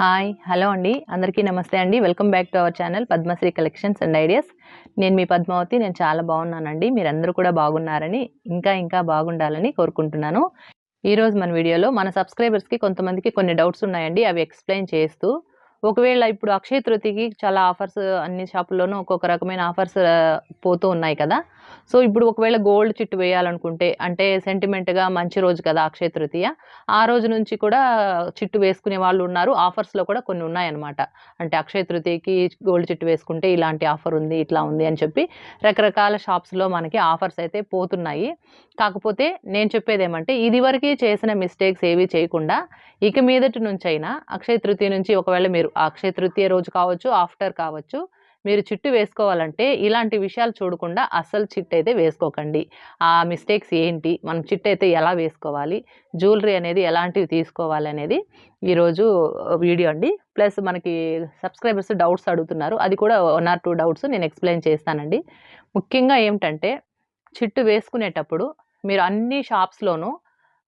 Hi hello అండి. అందరికీ నమస్తే అండి. Welcome back to our channel Padmasri collections and ideas. నేను మీ పద్మావతి. నేను చాలా బాగున్నానండి. మీరందరూ కూడా బాగున్నారని ఇంకా ఇంకా బాగుండాలని కోరుకుంటున్నాను. ఈరోజు మన వీడియోలో మన సబ్స్క్రైబర్స్కి కొంతమందికి కొన్ని డౌట్స్ ఉన్నాయండి. అవి ఎక్స్ప్లెయిన్ చేస్తూ ఒకవేళ ఇప్పుడు అక్షయ తృతీయకి చాలా ఆఫర్స్ అన్ని షాపుల్లోనూ ఒక్కొక్క రకమైన ఆఫర్స్ పోతూ ఉన్నాయి కదా. సో ఇప్పుడు ఒకవేళ గోల్డ్ చిట్టు వేయాలనుకుంటే అంటే సెంటిమెంట్గా మంచి రోజు కదా అక్షయ తృతీయ ఆ రోజు నుంచి కూడా చిట్టు వేసుకునే వాళ్ళు ఉన్నారు. ఆఫర్స్లో కూడా కొన్ని ఉన్నాయన్నమాట. అంటే అక్షయ తృతీయకి గోల్డ్ చిట్టు వేసుకుంటే ఇలాంటి ఆఫర్ ఉంది ఇట్లా ఉంది అని చెప్పి రకరకాల షాప్స్లో మనకి ఆఫర్స్ అయితే పోతున్నాయి. కాకపోతే నేను చెప్పేది ఏమంటే ఇదివరకు చేసిన మిస్టేక్స్ ఏవి చేయకుండా ఇక మీదటి నుంచి అయినా అక్షయ తృతీయ నుంచి ఒకవేళ మీరు అక్షయ తృతీయ రోజు కావచ్చు ఆఫ్టర్ కావచ్చు మీరు చిట్టు వేసుకోవాలంటే ఇలాంటి విషయాలు చూడకుండా అస్సలు చిట్ అయితే వేసుకోకండి. ఆ మిస్టేక్స్ ఏంటి? మనం చిట్ అయితే ఎలా వేసుకోవాలి? జ్యువెలరీ అనేది ఎలాంటివి తీసుకోవాలి అనేది ఈరోజు వీడియో అండి. ప్లస్ మనకి సబ్స్క్రైబర్స్ డౌట్స్ అడుగుతున్నారు. అది కూడా వన్ ఆర్ టూ డౌట్స్ నేను ఎక్స్ప్లెయిన్ చేస్తానండి. ముఖ్యంగా ఏమిటంటే చిట్టు వేసుకునేటప్పుడు మీరు అన్ని షాప్స్లోనూ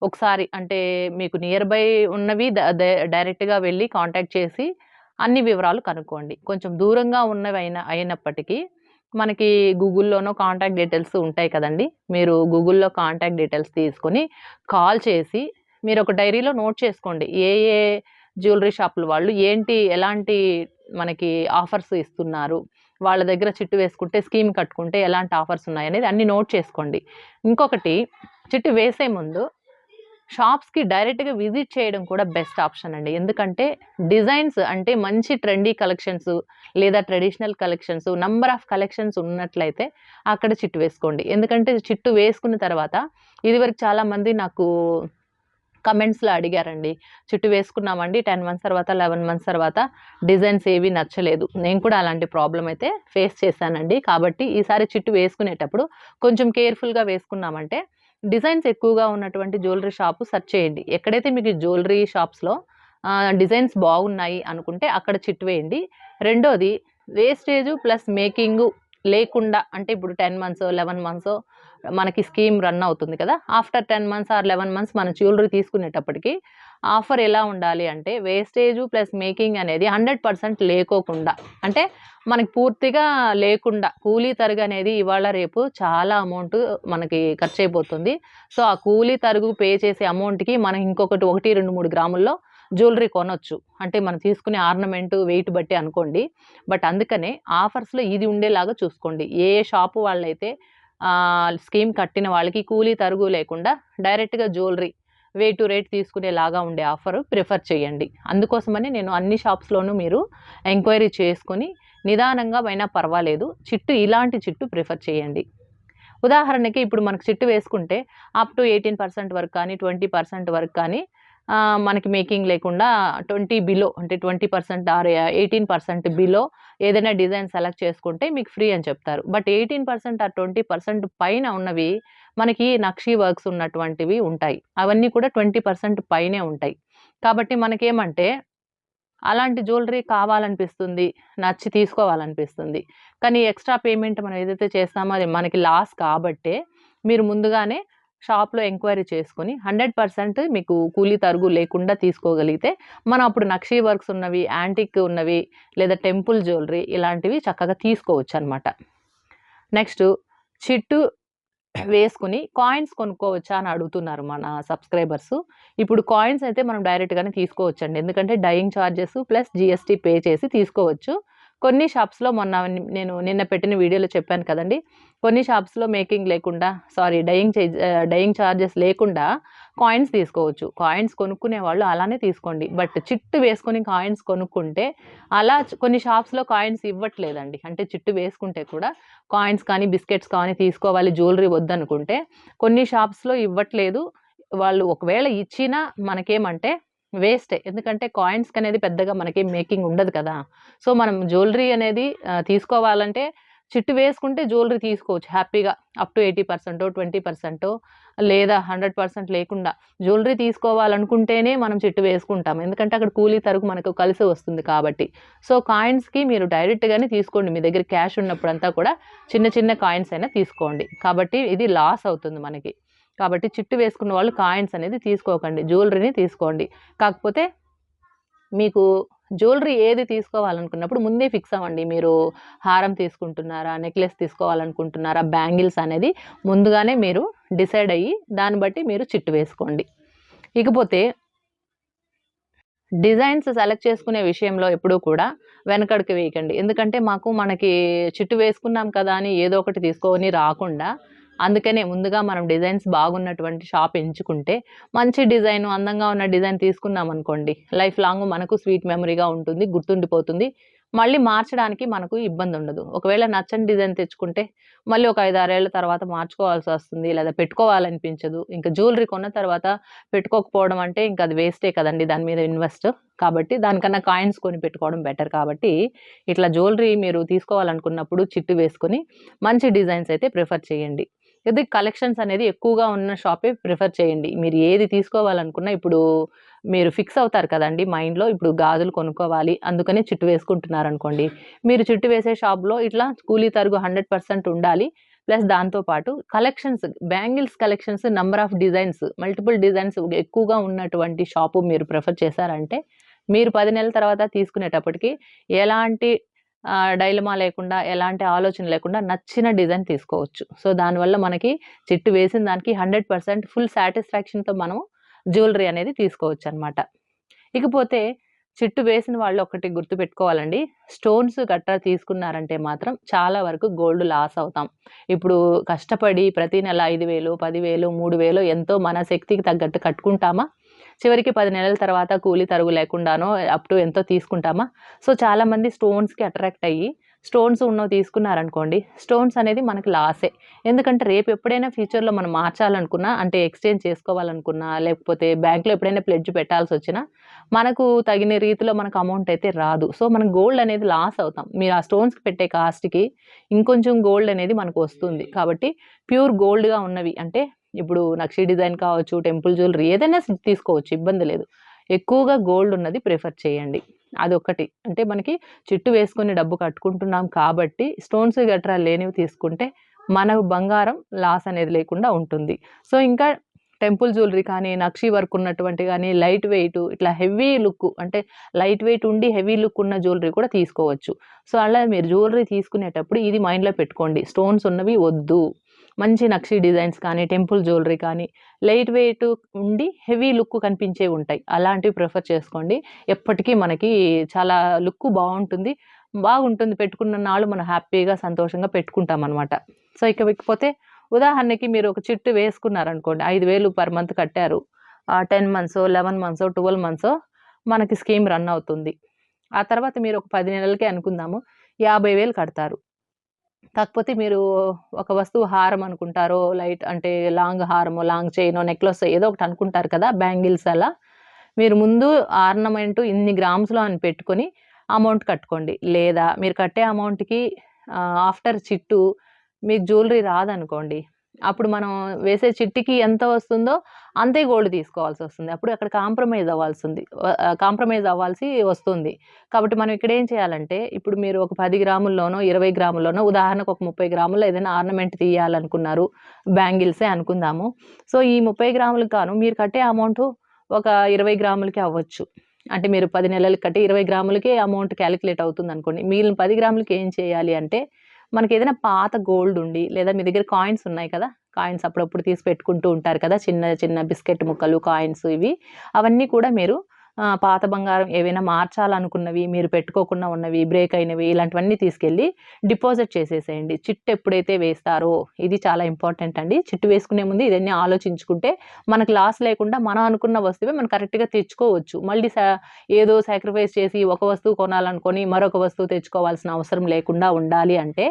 ఒకసారి అంటే మీకు నియర్ బై ఉన్నవి డైరెక్ట్గా వెళ్ళి కాంటాక్ట్ చేసి అన్ని వివరాలు కనుక్కోండి. కొంచెం దూరంగా ఉన్నవి అయినప్పటికీ మనకి గూగుల్లోనో కాంటాక్ట్ డీటెయిల్స్ ఉంటాయి కదండి. మీరు గూగుల్లో కాంటాక్ట్ డీటెయిల్స్ తీసుకొని కాల్ చేసి మీరు ఒక డైరీలో నోట్ చేసుకోండి. ఏ ఏ జ్యువెలరీ షాపుల వాళ్ళు ఏంటి ఎలాంటి మనకి ఆఫర్స్ ఇస్తున్నారు వాళ్ళ దగ్గర చిట్టు వేసుకుంటే స్కీమ్ కట్టుకుంటే ఎలాంటి ఆఫర్స్ ఉన్నాయి అనేది అన్ని నోట్ చేసుకోండి. ఇంకొకటి చిట్టు వేసే ముందు షాప్స్కి డైరెక్ట్గా విజిట్ చేయడం కూడా బెస్ట్ ఆప్షన్ అండి. ఎందుకంటే డిజైన్స్ అంటే మంచి ట్రెండీ కలెక్షన్స్ లేదా traditional collections number of collections ఉన్నట్లయితే అక్కడ చిట్టు వేసుకోండి. ఎందుకంటే చిట్టు వేసుకున్న తర్వాత ఇదివరకు చాలామంది నాకు కమెంట్స్లో అడిగారండి చుట్టు వేసుకున్నామండి టెన్ మంత్స్ తర్వాత లెవెన్ మంత్స్ తర్వాత డిజైన్స్ ఏవి నచ్చలేదు. నేను కూడా అలాంటి ప్రాబ్లం అయితే ఫేస్ చేశానండి. కాబట్టి ఈసారి చిట్టు వేసుకునేటప్పుడు కొంచెం కేర్ఫుల్గా వేసుకున్నామంటే డిజైన్స్ ఎక్కువగా ఉన్నటువంటి జ్యువెలరీ షాపు సెర్చ్ చేయండి. ఎక్కడైతే మీకు జ్యువెలరీ షాప్స్లో డిజైన్స్ బాగున్నాయి అనుకుంటే అక్కడ చిట్టు వేయండి. రెండోది వేస్టేజ్ ప్లస్ మేకింగ్ లేకుండా అంటే ఇప్పుడు టెన్ మంత్స్ లెవెన్ మంత్స్ మనకి స్కీమ్ రన్ అవుతుంది కదా after ten months or eleven months మన జ్యువెలరీ తీసుకునేటప్పటికి ఆఫర్ ఎలా ఉండాలి అంటే వేస్టేజ్ ప్లస్ మేకింగ్ అనేది హండ్రెడ్ పర్సెంట్ లేకోకుండా అంటే మనకి పూర్తిగా లేకుండా కూలీ తరుగు అనేది ఇవాళ రేపు చాలా అమౌంట్ మనకి ఖర్చు అయిపోతుంది సో ఆ కూలీ తరుగు పే చేసే అమౌంట్కి మనం ఇంకొకటి ఒకటి రెండు మూడు గ్రాముల్లో జ్యువెలరీ కొనొచ్చు. అంటే మనం తీసుకునే ఆర్నమెంట్ వెయిట్ బట్టి అనుకోండి. బట్ అందుకనే ఆఫర్స్లో ఇది ఉండేలాగా చూసుకోండి. ఏ షాపు వాళ్ళైతే స్కీమ్ కట్టిన వాళ్ళకి కూలీ తరుగు లేకుండా డైరెక్ట్గా జ్యువెలరీ వే టు రేట్ తీసుకునేలాగా ఉండే ఆఫర్ ప్రిఫర్ చేయండి. అందుకోసమని నేను అన్ని షాప్స్లోనూ మీరు ఎంక్వైరీ చేసుకొని నిదానంగా అయినా పర్వాలేదు చిట్టు ఇలాంటి చిట్టు ప్రిఫర్ చేయండి. ఉదాహరణకి ఇప్పుడు మనకు చిట్టు వేసుకుంటే అప్ టు ఎయిటీన్ పర్సెంట్ వరకు కానీ ట్వంటీ పర్సెంట్ వరకు కానీ మనకి మేకింగ్ లేకుండా ట్వంటీ బిలో అంటే twenty percent or eighteen percent below ఏదైనా డిజైన్ సెలెక్ట్ చేసుకుంటే మీకు ఫ్రీ అని చెప్తారు. But eighteen percent or twenty percent పైన ఉన్నవి మనకి నక్షీ వర్క్స్ ఉన్నటువంటివి ఉంటాయి. అవన్నీ కూడా ట్వంటీ పర్సెంట్ పైనే ఉంటాయి. కాబట్టి మనకేమంటే అలాంటి జ్యువెలరీ కావాలనిపిస్తుంది నచ్చి తీసుకోవాలనిపిస్తుంది. కానీ ఎక్స్ట్రా పేమెంట్ మనం ఏదైతే చేస్తామో అది మనకి లాస్ కాబట్టే మీరు ముందుగానే షాప్లో ఎంక్వైరీ చేసుకొని హండ్రెడ్ పర్సెంట్ మీకు కూలీ తరుగు లేకుండా తీసుకోగలిగితే మనం అప్పుడు నక్షీ వర్క్స్ ఉన్నవి యాంటిక్ ఉన్నవి లేదా టెంపుల్ జ్యువెలరీ ఇలాంటివి చక్కగా తీసుకోవచ్చు అనమాట నెక్స్ట్ చిట్టు వేసుకుని కాయిన్స్ కొనుక్కోవచ్చా అని అడుగుతున్నారు మన సబ్స్క్రైబర్స్. ఇప్పుడు కాయిన్స్ అయితే మనం డైరెక్ట్గానే తీసుకోవచ్చండి. ఎందుకంటే dyeing charges plus GST pay చేసి తీసుకోవచ్చు. కొన్ని షాప్స్లో మొన్న నేను నిన్న పెట్టిన వీడియోలో చెప్పాను కదండి. కొన్ని షాప్స్లో మేకింగ్ లేకుండా సారీ డయింగ్ డయింగ్ ఛార్జెస్ లేకుండా కాయిన్స్ తీసుకోవచ్చు. కాయిన్స్ కొనుక్కునే వాళ్ళు అలానే తీసుకోండి. బట్ చిట్టు వేసుకొని కాయిన్స్ కొనుక్కుంటే అలా కొన్ని షాప్స్లో కాయిన్స్ ఇవ్వట్లేదండి. అంటే చిట్టు వేసుకుంటే కూడా కాయిన్స్ కానీ బిస్కెట్స్ కానీ తీసుకోవాలి జ్యువెలరీ వద్దనుకుంటే కొన్ని షాప్స్లో ఇవ్వట్లేదు. వాళ్ళు ఒకవేళ ఇచ్చినా మనకేమంటే వేస్టే. ఎందుకంటే కాయిన్స్కి అనేది పెద్దగా మనకి మేకింగ్ ఉండదు కదా. సో మనం జ్యువెలరీ అనేది తీసుకోవాలంటే చిట్టు వేసుకుంటే జ్యువెలరీ తీసుకోవచ్చు. హ్యాపీగా అప్ టు ఎయిటీ పర్సెంటో ట్వంటీ పర్సెంటో లేదా హండ్రెడ్ పర్సెంట్ లేకుండా జ్యువెలరీ తీసుకోవాలనుకుంటేనే మనం చిట్టు వేసుకుంటాం. ఎందుకంటే అక్కడ కూలీ తరకు మనకు కలిసి వస్తుంది కాబట్టి. సో కాయిన్స్కి మీరు డైరెక్ట్గానే తీసుకోండి. మీ దగ్గర క్యాష్ ఉన్నప్పుడంతా కూడా చిన్న చిన్న కాయిన్స్ అయినా తీసుకోండి. కాబట్టి ఇది లాస్ అవుతుంది మనకి. కాబట్టి చిట్టు వేసుకున్న వాళ్ళు కాయిన్స్ అనేది తీసుకోకండి జ్యువెలరీని తీసుకోండి. కాకపోతే మీకు జ్యువెలరీ ఏది తీసుకోవాలనుకున్నప్పుడు ముందే ఫిక్స్ అవ్వండి మీరు హారం తీసుకుంటున్నారా నెక్లెస్ తీసుకోవాలనుకుంటున్నారా బ్యాంగిల్స్ అనేది ముందుగానే మీరు డిసైడ్ అయ్యి దాన్ని బట్టి మీరు చిట్టు వేసుకోండి. ఇకపోతే డిజైన్స్ సెలెక్ట్ చేసుకునే విషయంలో ఎప్పుడూ కూడా వెనకడికి వేయకండి. ఎందుకంటే మాకు మనకి చిట్టు వేసుకున్నాం కదా అని ఏదో ఒకటి తీసుకొని రాకుండా అందుకనే ముందుగా మనం డిజైన్స్ బాగున్నటువంటి షాప్ ఎంచుకుంటే మంచి డిజైన్ అందంగా ఉన్న డిజైన్ తీసుకున్నాం అనుకోండి లైఫ్ లాంగ్ మనకు స్వీట్ మెమరీగా ఉంటుంది గుర్తుండిపోతుంది. మళ్ళీ మార్చడానికి మనకు ఇబ్బంది ఉండదు ఒకవేళ నచ్చని డిజైన్ తెచ్చుకుంటే మళ్ళీ ఒక ఐదు ఆరేళ్ళ తర్వాత మార్చుకోవాల్సి వస్తుంది లేదా పెట్టుకోవాలనిపించదు. ఇంకా జ్యువెలరీ కొన్న తర్వాత పెట్టుకోకపోవడం అంటే ఇంకా అది వేస్టే కదండి దాని మీద ఇన్వెస్ట్. కాబట్టి దానికన్నా కాయిన్స్ కొని పెట్టుకోవడం బెటర్. కాబట్టి ఇట్లా జ్యువెలరీ మీరు తీసుకోవాలనుకున్నప్పుడు చిట్టు వేసుకొని మంచి డిజైన్స్ అయితే ప్రిఫర్ చేయండి. ఇది కలెక్షన్స్ అనేది ఎక్కువగా ఉన్న షాపే ప్రిఫర్ చేయండి. మీరు ఏది తీసుకోవాలనుకున్నా ఇప్పుడు మీరు ఫిక్స్ అవుతారు కదండి మైండ్లో ఇప్పుడు గాజులు కొనుక్కోవాలి అందుకనే చిట్టు వేసుకుంటున్నారు అనుకోండి మీరు చిట్టు వేసే షాప్లో ఇట్లా కూలీ తరుగు హండ్రెడ్ పర్సెంట్ ఉండాలి. ప్లస్ దాంతోపాటు collections bangles collections number of designs multiple designs ఎక్కువగా ఉన్నటువంటి షాపు మీరు ప్రిఫర్ చేశారంటే మీరు పది నెలల తర్వాత తీసుకునేటప్పటికి ఎలాంటి డైలమా లేకుండా ఎలాంటి ఆలోచన లేకుండా నచ్చిన డిజైన్ తీసుకోవచ్చు. సో దానివల్ల మనకి చిట్టు వేసిన దానికి హండ్రెడ్ పర్సెంట్ ఫుల్ సాటిస్ఫాక్షన్తో మనం జ్యువెలరీ అనేది తీసుకోవచ్చు అనమాట ఇకపోతే చిట్టు వేసిన వాళ్ళు ఒకటి గుర్తుపెట్టుకోవాలండి. స్టోన్స్ గట్రా తీసుకున్నారంటే మాత్రం చాలా వరకు గోల్డ్ లాస్ అవుతాం. ఇప్పుడు కష్టపడి ప్రతి నెల ఐదు వేలు పదివేలు మూడు వేలు ఎంతో మన శక్తికి తగ్గట్టు కట్టుకుంటామా? చివరికి పది నెలల తర్వాత కూలి తరుగు లేకుండానో అప్ టు ఎంతో తీసుకుంటామా? సో చాలామంది స్టోన్స్కి అట్రాక్ట్ అయ్యి స్టోన్స్ ఉన్నవి తీసుకున్నారనుకోండి స్టోన్స్ అనేది మనకి లాసే ఎందుకంటే రేపు ఎప్పుడైనా ఫ్యూచర్లో మనం మార్చాలనుకున్నా అంటే ఎక్స్చేంజ్ చేసుకోవాలనుకున్నా లేకపోతే బ్యాంక్లో ఎప్పుడైనా ప్లెడ్జ్ పెట్టాల్సి వచ్చినా మనకు తగిన రీతిలో మనకు అమౌంట్ అయితే రాదు. సో మనం గోల్డ్ అనేది లాస్ అవుతాం. మీరు ఆ స్టోన్స్కి పెట్టే కాస్ట్కి ఇంకొంచెం గోల్డ్ అనేది మనకు వస్తుంది. కాబట్టి ప్యూర్ గోల్డ్గా ఉన్నవి అంటే ఇప్పుడు నక్షి డిజైన్ కావచ్చు టెంపుల్ జ్యువెలరీ ఏదైనా తీసుకోవచ్చు ఇబ్బంది లేదు. ఎక్కువగా గోల్డ్ ఉన్నది ప్రిఫర్ చేయండి. అదొకటి అంటే మనకి చిట్టు వేసుకొని డబ్బు కట్టుకుంటున్నాం కాబట్టి స్టోన్స్ గట్రా లేనివి తీసుకుంటే మన బంగారం లాస్ అనేది లేకుండా ఉంటుంది. సో ఇంకా టెంపుల్ జ్యువెలరీ కానీ నక్షి వర్క్ ఉన్నటువంటి కానీ లైట్ వెయిట్ ఇట్లా హెవీ లుక్ అంటే లైట్ వెయిట్ ఉండి హెవీ లుక్ ఉన్న జ్యువెలరీ కూడా తీసుకోవచ్చు. సో అలా మీరు జ్యువెలరీ తీసుకునేటప్పుడు ఇది మైండ్లో పెట్టుకోండి. స్టోన్స్ ఉన్నవి వద్దు. మంచి నక్షి డిజైన్స్ కానీ టెంపుల్ జ్యువెలరీ కానీ లైట్ వెయిట్ ఉండి హెవీ లుక్ కనిపించే ఉంటాయి. అలాంటివి ప్రిఫర్ చేసుకోండి. ఎప్పటికీ మనకి చాలా లుక్ బాగుంటుంది. బాగుంటుంది. పెట్టుకున్న నాళ్ళు మనం హ్యాపీగా సంతోషంగా పెట్టుకుంటాం అనమాట సో ఇక ఇకపోతే ఉదాహరణకి మీరు ఒక చిట్టు వేసుకున్నారనుకోండి. ఐదు వేలు పర్ మంత్ కట్టారు. Ten months eleven months twelve months మనకి స్కీమ్ రన్ అవుతుంది. ఆ తర్వాత మీరు ఒక పది నెలలకే అనుకుందాము. యాభై వేలు కడతారు. కాకపోతే మీరు ఒక వస్తువు హారం అనుకుంటారో లైట్ అంటే లాంగ్ హారమో లాంగ్ చైనో నెక్లెస్ ఏదో ఒకటి అనుకుంటారు కదా బ్యాంగిల్స్ అలా. మీరు ముందు ఆర్నమెంట్ ఇన్ని గ్రామ్స్లో అని పెట్టుకొని అమౌంట్ కట్టుకోండి. లేదా మీరు కట్టే అమౌంట్కి ఆఫ్టర్ చిట్టు మీకు జ్యువెలరీ రాదనుకోండి. అప్పుడు మనం వేసే చిట్టికి ఎంత వస్తుందో అంతే గోల్డ్ తీసుకోవాల్సి వస్తుంది. అప్పుడు అక్కడ కాంప్రమైజ్ అవ్వాల్సింది. కాంప్రమైజ్ అవ్వాల్సి వస్తుంది. కాబట్టి మనం ఇక్కడ ఏం చేయాలంటే ఇప్పుడు మీరు ఒక పది గ్రాముల్లోనో ఇరవై గ్రాముల్లోనో ఉదాహరణకు ఒక ముప్పై గ్రాముల్లో ఏదైనా ఆర్నమెంట్ తీయాలనుకున్నారు బ్యాంగిల్సే అనుకుందాము. సో ఈ ముప్పై గ్రాములకు కాను మీరు కట్టే అమౌంట్ ఒక ఇరవై గ్రాములకి అవ్వచ్చు. అంటే మీరు పది నెలలకి కట్టి ఇరవై గ్రాములకే అమౌంట్ క్యాలిక్యులేట్ అవుతుంది అనుకోండి మిగిలిన పది గ్రాములకి ఏం చేయాలి అంటే మనకి ఏదైనా పాత గోల్డ్ ఉండి లేదా మీ దగ్గర కాయిన్స్ ఉన్నాయి కదా కాయిన్స్ అప్పుడప్పుడు తీసి పెట్టుకుంటూ ఉంటారు కదా చిన్న చిన్న బిస్కెట్ ముక్కలు కాయిన్స్ ఇవి. అవన్నీ కూడా మీరు పాత బంగారం ఏవైనా మార్చాలనుకున్నవి మీరు పెట్టుకోకుండా ఉన్నవి బ్రేక్ అయినవి ఇలాంటివన్నీ తీసుకెళ్ళి డిపాజిట్ చేసేసేయండి. చిట్టు ఎప్పుడైతే వేస్తారో ఇది చాలా ఇంపార్టెంట్ అండి. చిట్టు వేసుకునే ముందు ఇదన్నీ ఆలోచించుకుంటే మనకు లాస్ లేకుండా మనం అనుకున్న వస్తువే మనం కరెక్ట్గా తెచ్చుకోవచ్చు. మళ్ళీ ఏదో సాక్రిఫైస్ చేసి ఒక వస్తువు కొనాలనుకొని మరొక వస్తువు తెచ్చుకోవాల్సిన అవసరం లేకుండా ఉండాలి అంటే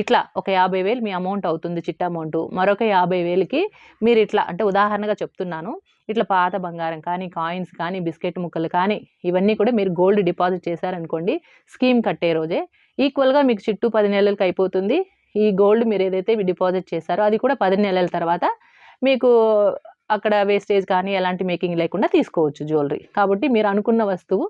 ఇట్లా ఒక యాభై వేలు మీ అమౌంట్ అవుతుంది చిట్ అమౌంట్ మరొక యాభై వేలకి మీరు ఇట్లా అంటే ఉదాహరణగా చెప్తున్నాను. ఇట్లా పాత బంగారం కానీ కాయిన్స్ కానీ బిస్కెట్ ముక్కలు కానీ ఇవన్నీ కూడా మీరు గోల్డ్ డిపాజిట్ చేశారనుకోండి స్కీమ్ కట్టే రోజే. ఈక్వల్గా మీకు చుట్టూ పది నెలలకి అయిపోతుంది. ఈ గోల్డ్ మీరు ఏదైతే డిపాజిట్ చేశారో అది కూడా పది నెలల తర్వాత మీకు అక్కడ వేస్టేజ్ కానీ ఎలాంటి మేకింగ్ లేకుండా తీసుకోవచ్చు జ్యువెలరీ. కాబట్టి మీరు అనుకున్న వస్తువు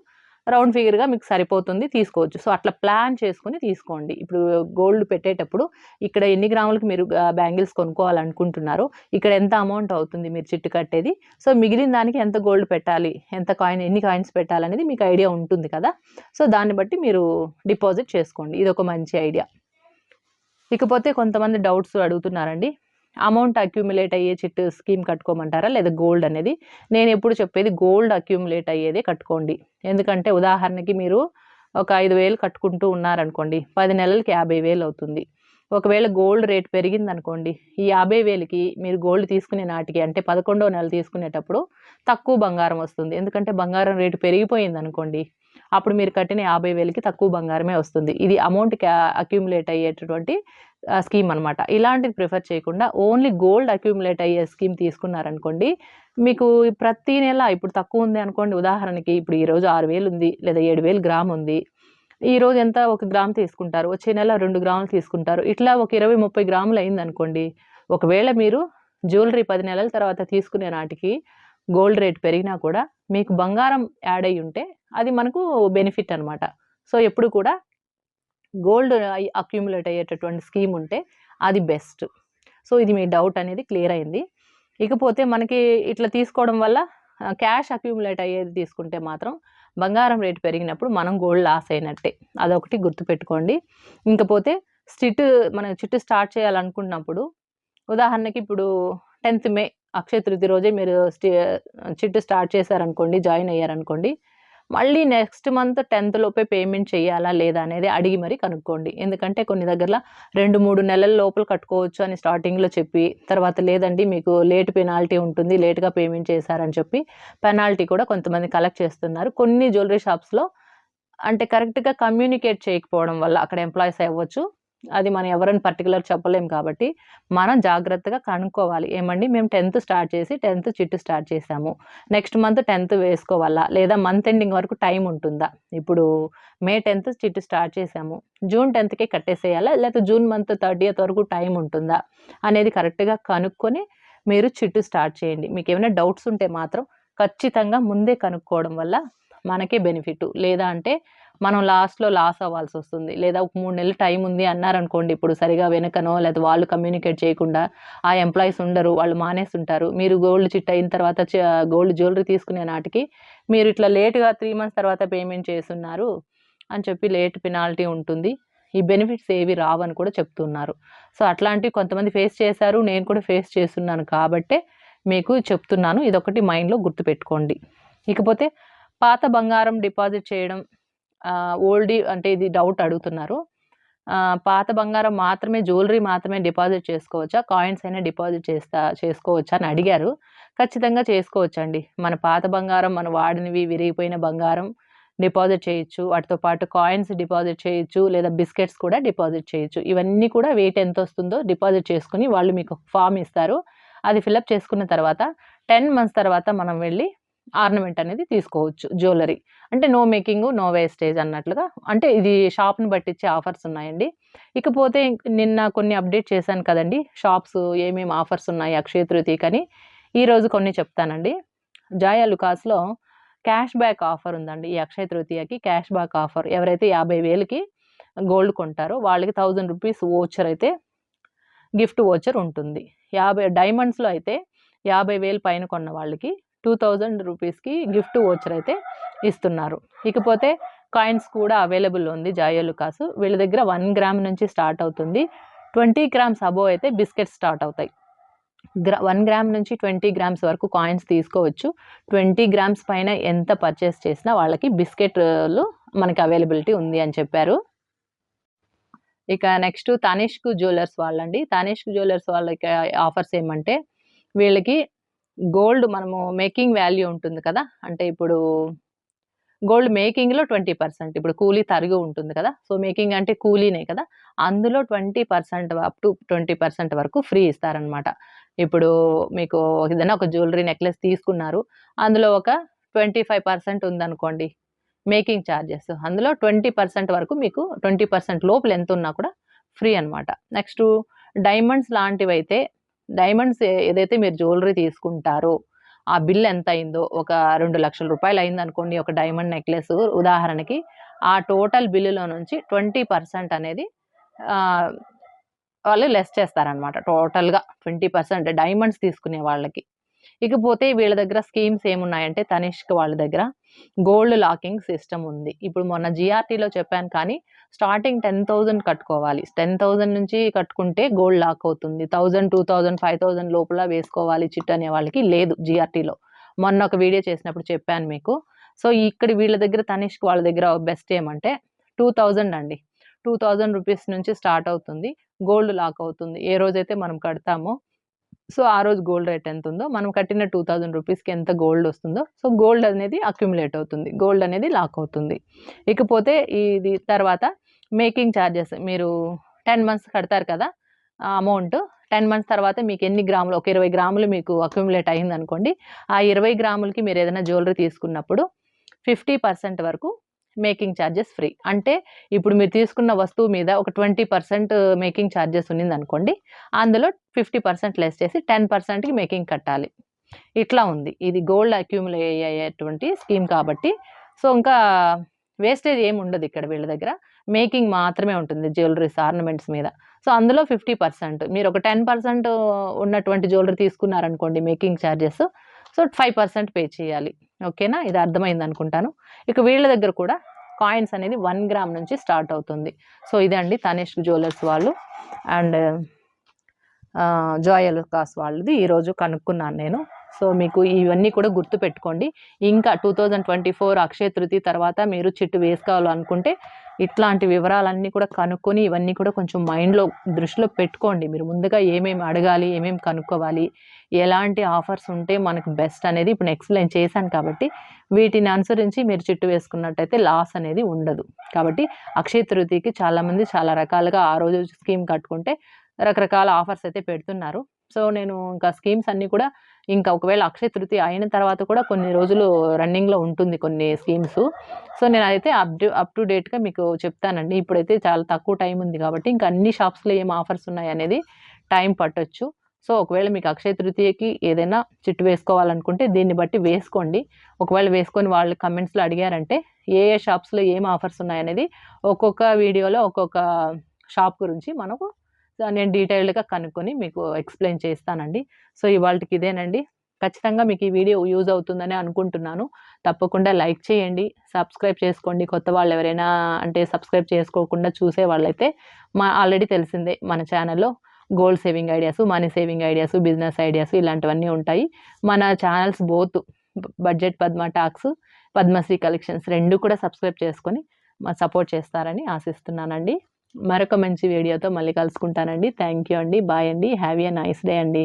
రౌండ్ ఫిగర్‌గా మీకు సరిపోతుంది తీసుకోవచ్చు. సో, అట్లా ప్లాన్ చేసుకుని తీసుకోండి. ఇప్పుడు గోల్డ్ పెట్టేటప్పుడు ఇక్కడ ఎన్ని గ్రాములకి మీరు బ్యాంగిల్స్ కొనుక్కోవాలనుకుంటున్నారో, ఇక్కడ ఎంత అమౌంట్ అవుతుంది మీరు చిట్టు కట్టేది. సో, మిగిలిన దానికి ఎంత గోల్డ్ పెట్టాలి, ఎంత కాయిన్ ఎన్ని కాయిన్స్ పెట్టాలనేది మీకు ఐడియా ఉంటుంది కదా! సో, దాన్ని బట్టి మీరు డిపాజిట్ చేసుకోండి. ఇదొక మంచి ఐడియా. ఇకపోతే కొంతమంది డౌట్స్ అడుగుతున్నారండి. అమౌంట్ అక్యూములేట్ అయ్యే చిట్ స్కీమ్ కట్టుకోమంటారా? లేదా గోల్డ్ అనేది. నేను ఎప్పుడు చెప్పేది గోల్డ్ అక్యుములేట్ అయ్యేదే కట్టుకోండి. ఎందుకంటే ఉదాహరణకి మీరు ఒక ఐదు వేలు కట్టుకుంటూ ఉన్నారనుకోండి. పది నెలలకి యాభై వేలు అవుతుంది. ఒకవేళ గోల్డ్ రేట్ పెరిగిందనుకోండి. ఈ యాభై వేలకి మీరు గోల్డ్ తీసుకునే నాటికి అంటే 11వ నెల తీసుకునేటప్పుడు తక్కువ బంగారం వస్తుంది. ఎందుకంటే బంగారం రేటు పెరిగిపోయిందనుకోండి. అప్పుడు మీరు కట్టిన యాభై వేలకి తక్కువ బంగారమే వస్తుంది. ఇది అమౌంట్ క్యా అక్యుములేట్ అయ్యేటటువంటి స్కీమ్ అనమాట. ఇలాంటిది ప్రిఫర్ చేయకుండా ఓన్లీ గోల్డ్ అక్యూములేట్ అయ్యే స్కీమ్ తీసుకున్నారనుకోండి. మీకు ప్రతి నెల ఇప్పుడు తక్కువ ఉంది అనుకోండి ఉదాహరణకి ఇప్పుడు ఈరోజు ఆరు వేలు ఉంది. లేదా 7,000 గ్రామ్ ఉంది. ఈరోజు ఎంత ఒక గ్రామ్ తీసుకుంటారు. వచ్చే నెల రెండు గ్రాములు తీసుకుంటారు. ఇట్లా ఒక 20, 30 గ్రాములు అయిందనుకోండి. ఒకవేళ మీరు జ్యువెలరీ పది నెలల తర్వాత తీసుకునే నాటికి గోల్డ్ రేట్ పెరిగినా కూడా మీకు బంగారం యాడ్ అయ్యుంటే అది మనకు బెనిఫిట్ అనమాట. సో, ఎప్పుడు కూడా గోల్డ్ అక్యూములేట్ అయ్యేటటువంటి స్కీమ్ ఉంటే అది బెస్ట్. సో, ఇది మీ డౌట్ అనేది క్లియర్ అయింది. ఇకపోతే మనకి ఇట్లా తీసుకోవడం వల్ల క్యాష్ అక్యూములేట్ అయ్యేది తీసుకుంటే మాత్రం బంగారం రేటు పెరిగినప్పుడు మనం గోల్డ్ లాస్ అయినట్టే. అదొకటి గుర్తుపెట్టుకోండి. ఇంకపోతే స్టిట్ మనం చిట్టు స్టార్ట్ చేయాలనుకున్నప్పుడు ఉదాహరణకి ఇప్పుడు 10థ్ మే అక్షయ తృతీయ రోజే మీరు స్టి చిట్టు స్టార్ట్ చేశారనుకోండి. జాయిన్ అయ్యారనుకోండి. మళ్ళీ నెక్స్ట్ మంత్ 10థ్ లోపే పేమెంట్ చేయాలా? లేదా? అనేది అడిగి మరి కనుక్కోండి. ఎందుకంటే కొన్ని దగ్గరలో రెండు మూడు నెలల లోపల కట్టుకోవచ్చు అని స్టార్టింగ్‌లో చెప్పి, తర్వాత లేదండి మీకు లేట్ పెనాల్టీ ఉంటుంది. లేట్‌గా పేమెంట్ చేశారని చెప్పి పెనాల్టీ కూడా కొంతమంది కలెక్ట్ చేస్తున్నారు. కొన్ని జ్యువెలరీ షాప్స్‌లో అంటే కరెక్ట్‌గా కమ్యూనికేట్ చేయకపోవడం వల్ల అక్కడ ఎంప్లాయీస్ అవ్వచ్చు. అది మనం ఎవరైనా పర్టికులర్ చెప్పలేం కాబట్టి, మనం జాగ్రత్తగా కనుక్కోవాలి. ఏమండి మేము 10థ్ స్టార్ట్ చేసి టెన్త్ చిట్టు స్టార్ట్ చేసాము నెక్స్ట్ మంత్ 10థ్ వేసుకోవాలా? లేదా మంత్ ఎండింగ్ వరకు టైం ఉంటుందా? ఇప్పుడు మే టెన్త్ చిట్టు స్టార్ట్ చేసాము జూన్ 10థ్‌కే కట్టేసేయాలా? లేకపోతే జూన్ మంత్ 30థ్ వరకు టైం ఉంటుందా? అనేది కరెక్ట్‌గా కనుక్కొని మీరు చిట్టు స్టార్ట్ చేయండి. మీకు ఏమైనా డౌట్స్ ఉంటే మాత్రం ఖచ్చితంగా ముందే కనుక్కోవడం వల్ల మనకే బెనిఫిట్. లేదా అంటే మనం లాస్ట్‌లో లాస్ అవ్వాల్సి వస్తుంది లేదా ఒక మూడు నెలలు టైం ఉంది అన్నారనుకోండి. ఇప్పుడు సరిగా వెనకనో లేదా వాళ్ళు కమ్యూనికేట్ చేయకుండా ఆ ఎంప్లాయీస్ ఉండరు. వాళ్ళు మానేస్తుంటారు మీరు గోల్డ్ చిట్ అయిన తర్వాత గోల్డ్ జ్యువెలరీ తీసుకునే నాటికి మీరు ఇట్లా లేట్‌గా త్రీ మంత్స్ తర్వాత పేమెంట్ చేస్తున్నారు అని చెప్పి లేట్ పెనాల్టీ ఉంటుంది. ఈ బెనిఫిట్స్ ఏవి రావని కూడా చెప్తున్నారు. సో, అట్లాంటివి కొంతమంది ఫేస్ చేశారు. నేను కూడా ఫేస్ చేస్తున్నాను కాబట్టే మీకు చెప్తున్నాను. ఇదొకటి మైండ్‌లో గుర్తుపెట్టుకోండి. ఇకపోతే పాత బంగారం డిపాజిట్ చేయడం ఓల్డ్ అంటే ఇది డౌట్ అడుగుతున్నారు. పాత బంగారం మాత్రమే జ్యువెలరీ మాత్రమే డిపాజిట్ చేసుకోవచ్చా? కాయిన్స్ అయినా డిపాజిట్ చేస్తా చేసుకోవచ్చా? అని అడిగారు. ఖచ్చితంగా చేసుకోవచ్చండి. మన పాత బంగారం మన వాడినవి విరిగిపోయిన బంగారం డిపాజిట్ చేయొచ్చు. వాటితో పాటు కాయిన్స్ డిపాజిట్ చేయొచ్చు. లేదా బిస్కెట్స్ కూడా డిపాజిట్ చేయొచ్చు. ఇవన్నీ కూడా వెయిట్ ఎంత వస్తుందో డిపాజిట్ చేసుకుని వాళ్ళు మీకు ఫామ్ ఇస్తారు. అది ఫిలప్ చేసుకున్న తర్వాత 10 మంత్స్ తర్వాత మనం వెళ్ళి ఆర్నమెంట్ అనేది తీసుకోవచ్చు జ్యువెలరీ. అంటే నో మేకింగ్, నో వేస్టేజ్ అన్నట్లుగా. అంటే ఇది షాప్‌ని బట్టి ఇచ్చే ఆఫర్స్ ఉన్నాయండి. ఇకపోతే నిన్న కొన్ని అప్డేట్ చేశాను కదండీ! షాప్స్ ఏమేమి ఆఫర్స్ ఉన్నాయి అక్షయ తృతీయకని. ఈరోజు కొన్ని చెప్తానండి. జాయా లుకాస్లో క్యాష్ బ్యాక్ ఆఫర్ ఉందండి. ఈ అక్షయ తృతీయకి క్యాష్ బ్యాక్ ఆఫర్. ఎవరైతే యాభై వేలకి గోల్డ్ కొంటారో వాళ్ళకి థౌజండ్ రూపీస్ ఓచర్ అయితే గిఫ్ట్ ఓచర్ ఉంటుంది. 50 డైమండ్స్‌లో అయితే యాభై వేలు పైన కొన్న వాళ్ళకి 2000 రూపీస్‌కి గిఫ్ట్ ఓచర్ అయితే ఇస్తున్నారు. ఇకపోతే కాయిన్స్ కూడా అవైలబుల్ ఉంది జాయోలు కాసు వీళ్ళ దగ్గర వన్ గ్రామ్ నుంచి స్టార్ట్ అవుతుంది. 20 గ్రామ్స్ అబోవ్ అయితే బిస్కెట్స్ స్టార్ట్ అవుతాయి. గ్రా వన్ గ్రామ్ నుంచి 20 గ్రామ్స్ వరకు కాయిన్స్ తీసుకోవచ్చు. 20 గ్రామ్స్ పైన ఎంత పర్చేస్ చేసినా వాళ్ళకి బిస్కెట్‌లు మనకి అవైలబిలిటీ ఉంది అని చెప్పారు. ఇక నెక్స్ట్ తనిష్క్ జ్యువెలర్స్ వాళ్ళండి. తనిష్క్ జ్యువెలర్స్ వాళ్ళకి ఆఫర్స్ ఏమంటే వీళ్ళకి గోల్డ్ మనము మేకింగ్ వాల్యూ ఉంటుంది కదా! అంటే ఇప్పుడు గోల్డ్ మేకింగ్‌లో 20% ఇప్పుడు కూలీ తరుగు ఉంటుంది కదా! సో, మేకింగ్ అంటే కూలీనే కదా! అందులో 20% అప్ టు 20% వరకు ఫ్రీ ఇస్తారనమాట. ఇప్పుడు మీకు ఏదైనా ఒక జ్యువెలరీ నెక్లెస్ తీసుకున్నారు. అందులో ఒక 25% ఉందనుకోండి మేకింగ్ చార్జెస్. అందులో 20% వరకు మీకు 20% లోపల ఎంత ఉన్నా కూడా ఫ్రీ అనమాట. నెక్స్ట్ డైమండ్స్ లాంటివి అయితే డైమండ్స్ ఏదైతే మీరు జ్యువెలరీ తీసుకుంటారో ఆ బిల్ ఎంత అయిందో ఒక రెండు లక్షల రూపాయలు అయింది అనుకోండి ఒక డైమండ్ నెక్లెస్ ఉదాహరణకి ఆ టోటల్ బిల్లులో నుంచి ట్వంటీ పర్సెంట్ అనేది వాళ్ళు లెస్ చేస్తారనమాట టోటల్గా ట్వంటీ పర్సెంట్ డైమండ్స్ తీసుకునే వాళ్ళకి. ఇకపోతే వీళ్ళ దగ్గర స్కీమ్స్ ఏమున్నాయంటే తనిష్క్ వాళ్ళ దగ్గర గోల్డ్ లాకింగ్ సిస్టమ్ ఉంది. ఇప్పుడు మొన్న జిఆర్టీలో చెప్పాను కానీ స్టార్టింగ్ టెన్ థౌజండ్ కట్టుకోవాలి. టెన్ థౌజండ్ నుంచి కట్టుకుంటే గోల్డ్ లాక్ అవుతుంది. Thousand two thousand five thousand లోపల వేసుకోవాలి చిట్ అనే వాళ్ళకి లేదు జిఆర్టీలో మొన్న ఒక వీడియో చేసినప్పుడు చెప్పాను మీకు. సో ఇక్కడ వీళ్ళ దగ్గర తనిష్క్ వాళ్ళ దగ్గర బెస్ట్ ఏమంటే టూ థౌజండ్ అండి. టూ థౌజండ్ రూపీస్ నుంచి స్టార్ట్ అవుతుంది. గోల్డ్ లాక్ అవుతుంది. ఏ రోజైతే మనం కడతామో సో ఆ రోజు గోల్డ్ రేట్ ఎంత ఉందో మనం కట్టిన టూ థౌజండ్ రూపీస్కి ఎంత గోల్డ్ వస్తుందో సో గోల్డ్ అనేది అక్యుములేట్ అవుతుంది. గోల్డ్ అనేది లాక్ అవుతుంది. ఇకపోతే ఇది తర్వాత మేకింగ్ ఛార్జెస్ మీరు టెన్ మంత్స్ కడతారు కదా అమౌంట్ టెన్ మంత్స్ తర్వాత మీకు ఎన్ని గ్రాములు ఒక ఇరవై గ్రాములు మీకు అక్యుములేట్ అయింది అనుకోండి ఆ ఇరవై గ్రాములకి మీరు ఏదైనా జ్యువెలరీ తీసుకున్నప్పుడు ఫిఫ్టీ పర్సెంట్ వరకు మేకింగ్ ఛార్జెస్ ఫ్రీ. అంటే ఇప్పుడు మీరు తీసుకున్న వస్తువు మీద ఒక twenty percent uh, making charges ఉన్నింది అనుకోండి అందులో ఫిఫ్టీ పర్సెంట్ లెస్ చేసి టెన్ పర్సెంట్కి మేకింగ్ కట్టాలి. ఇట్లా ఉంది. ఇది గోల్డ్ అక్యూములే అయ్యేటువంటి స్కీమ్ కాబట్టి. సో ఇంకా వేస్టేజ్ ఏమి ఉండదు ఇక్కడ వీళ్ళ దగ్గర. మేకింగ్ మాత్రమే ఉంటుంది జ్యువెలరీస్ ఆర్నమెంట్స్ మీద. సో అందులో ఫిఫ్టీ పర్సెంట్. మీరు ఒక టెన్ పర్సెంట్ uh, ఉన్నటువంటి jewellery తీసుకున్నారనుకోండి making charges so five percent pay చేయాలి. ఓకేనా? ఇది అర్థమైంది అనుకుంటాను. ఇక వీళ్ళ దగ్గర కూడా కాయిన్స్ అనేది వన్ గ్రామ్ నుంచి స్టార్ట్ అవుతుంది. సో ఇదండి తనేష్ జ్యువెలర్స్ వాళ్ళు అండ్ జాయల్ కాస్ వాళ్ళది ఈరోజు కనుక్కున్నాను నేను. సో మీకు ఇవన్నీ కూడా గుర్తు పెట్టుకోండి. ఇంకా two thousand twenty four Akshaya Tritiya తర్వాత మీరు చిట్టు వేసుకోవాలనుకుంటే ఇట్లాంటి వివరాలన్నీ కూడా కనుక్కొని ఇవన్నీ కూడా కొంచెం మైండ్లో దృష్టిలో పెట్టుకోండి. మీరు ముందుగా ఏమేమి అడగాలి ఏమేమి కనుక్కోవాలి ఎలాంటి ఆఫర్స్ ఉంటే మనకు బెస్ట్ అనేది ఇప్పుడు ఎక్స్ప్లెయిన్ చేశాను కాబట్టి వీటిని అనుసరించి మీరు చిట్టు వేసుకున్నట్టయితే లాస్ అనేది ఉండదు. కాబట్టి అక్షయ తృతీయకి చాలామంది చాలా రకాలుగా ఆ రోజు స్కీమ్ కట్టుకుంటే రకరకాల ఆఫర్స్ అయితే పెడుతున్నారు. సో నేను ఇంకా స్కీమ్స్ అన్నీ కూడా ఇంకా ఒకవేళ అక్షయ తృతీయ అయిన తర్వాత కూడా కొన్ని రోజులు రన్నింగ్లో ఉంటుంది కొన్ని స్కీమ్స్. సో నేను అయితే అప్ అప్ టు డేట్గా మీకు చెప్తానండి. ఇప్పుడైతే చాలా తక్కువ టైం ఉంది కాబట్టి ఇంకా అన్ని షాప్స్లో ఏం ఆఫర్స్ ఉన్నాయి అనేది టైం పట్టొచ్చు. సో ఒకవేళ మీకు అక్షయ తృతీయకి ఏదైనా చిట్టు వేసుకోవాలనుకుంటే దీన్ని బట్టి వేసుకోండి. ఒకవేళ వేసుకొని వాళ్ళు కమెంట్స్లో అడిగారంటే ఏ ఏ షాప్స్లో ఏం ఆఫర్స్ ఉన్నాయనేది ఒక్కొక్క వీడియోలో ఒక్కొక్క షాప్ గురించి మనకు నేను డీటెయిల్డ్గా కనుక్కొని మీకు ఎక్స్ప్లెయిన్ చేస్తానండి. సో ఇవాళకి ఇదేనండి. ఖచ్చితంగా మీకు ఈ వీడియో యూజ్ అవుతుందని అనుకుంటున్నాను. తప్పకుండా లైక్ చేయండి. సబ్స్క్రైబ్ చేసుకోండి. కొత్త వాళ్ళు ఎవరైనా అంటే సబ్స్క్రైబ్ చేసుకోకుండా చూసే వాళ్ళైతే మా ఆల్రెడీ తెలిసిందే మన ఛానల్లో gold saving ideas money saving ideas business ideas ఇలాంటివన్నీ ఉంటాయి. మన channels both budget Padma talks Padmashri collections రెండు కూడా సబ్స్క్రైబ్ చేసుకొని మా సపోర్ట్ చేస్తారని ఆశిస్తున్నానండి. మరొక మంచి వీడియోతో మళ్ళీ కలుసుకుంటానండి. థ్యాంక్ యూ అండి. బాయ్ అండి. హ్యావ్ ఏ నైస్ డే అండి.